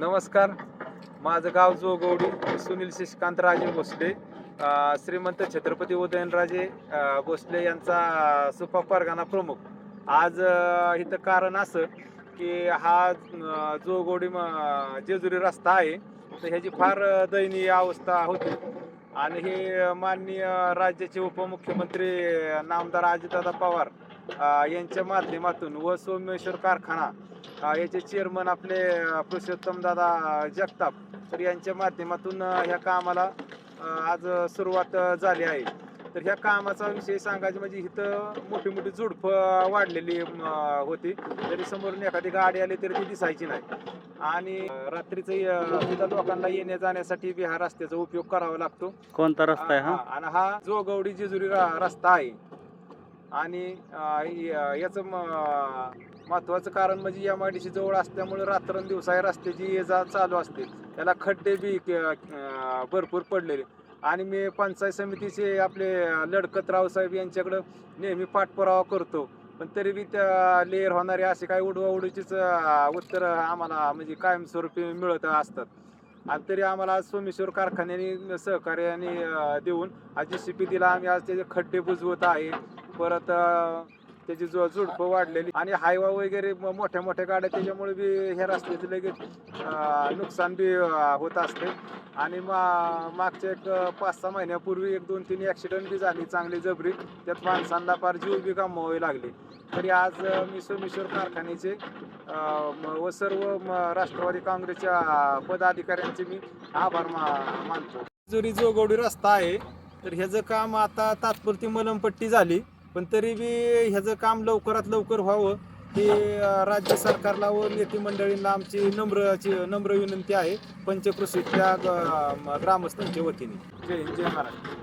नमस्कार. माझं गाव जोगवडी सुनील शशिकांतराजे भोसले. श्रीमंत छत्रपती उदयनराजे भोसले यांचा सुपा परगाना प्रमुख. आज इथं कारण असं की हा जोगवडी म- जेजुरी रस्ता आहे. तर ह्याची फार दयनीय अवस्था होती. आणि हे माननीय राज्याचे उपमुख्यमंत्री नामदार अजितदादा पवार यांच्या माध्यमातून व सोमेश्वर कारखाना याचे चेअरमन आपले पुरुषोत्तम दादा जगताप तर यांच्या माध्यमातून ह्या कामाला आज सुरुवात झाली आहे. तर ह्या कामाचा विषय सांगायचं म्हणजे इथं मोठी मोठी झुडपं वाढलेली होती. तरी समोरून एखादी गाडी आली तरी ती दिसायची नाही. आणि रात्रीचं सुद्धा लोकांना येण्या जाण्यासाठी बी हा रस्त्याचा उपयोग करावा लागतो. कोणता रस्ता आहे हा? आणि हा जोगवडी जेजुरी रस्ता आहे. आणि याचं म- महत्त्वाचं कारण म्हणजे एम आय डी सी जवळ असल्यामुळे रात्रंदिवसाही रस्त्याची ये जा चालू असते. त्याला खड्डे बी भरपूर पडलेले. आणि मी पंचायत समितीचे आपले लडकत रावसाहेब यांच्याकडं नेहमी पाठपुरावा करतो. पण तरी बी त्या लेअर होणारे असे काही उडवाउडीचीच उत्तर आम्हाला म्हणजे कायमस्वरूपी मिळत असतात. आणि तरी आम्हाला आज सोमेश्वर कारखान्याने सहकार्याने देऊन आज जी सी पी दिला. आम्ही आज त्याचे खड्डे बुजवत आहे. परत अं, त्याची जो झुडपं वाढलेली आणि हायवा वगैरे म- मोठ्या मोठ्या गाड्या त्याच्यामुळे बी ह्या रस्त्याचं लगेच अं, नुकसान बी अं, होत असते. आणि मा मागच्या एक अं, पाच सहा महिन्यापूर्वी एक दोन तीन ॲक्सिडेंट बी झाली चांगली जबरी. त्यात माणसांना फार जीव बी गमवावे लागले. तरी आज अं, मी सोमेश्वर कारखान्याचे अं, म- व सर्व म- राष्ट्रवादी काँग्रेसच्या पदाधिकाऱ्यांचे मी आभार मा- मानतो. जुरी जोगवडी रस्ता आहे तर ह्याचं काम आता तात्पुरती मलमपट्टी झाली. पण तरी बी ह्याचं काम लवकरात लवकर व्हावं ही राज्य सरकारला व नेते मंडळींना आमची नम्रची नम्र विनंती आहे. पंचकृषीतल्या ग्रामस्थांच्या वतीने. जय हिंद जय महाराष्ट्र.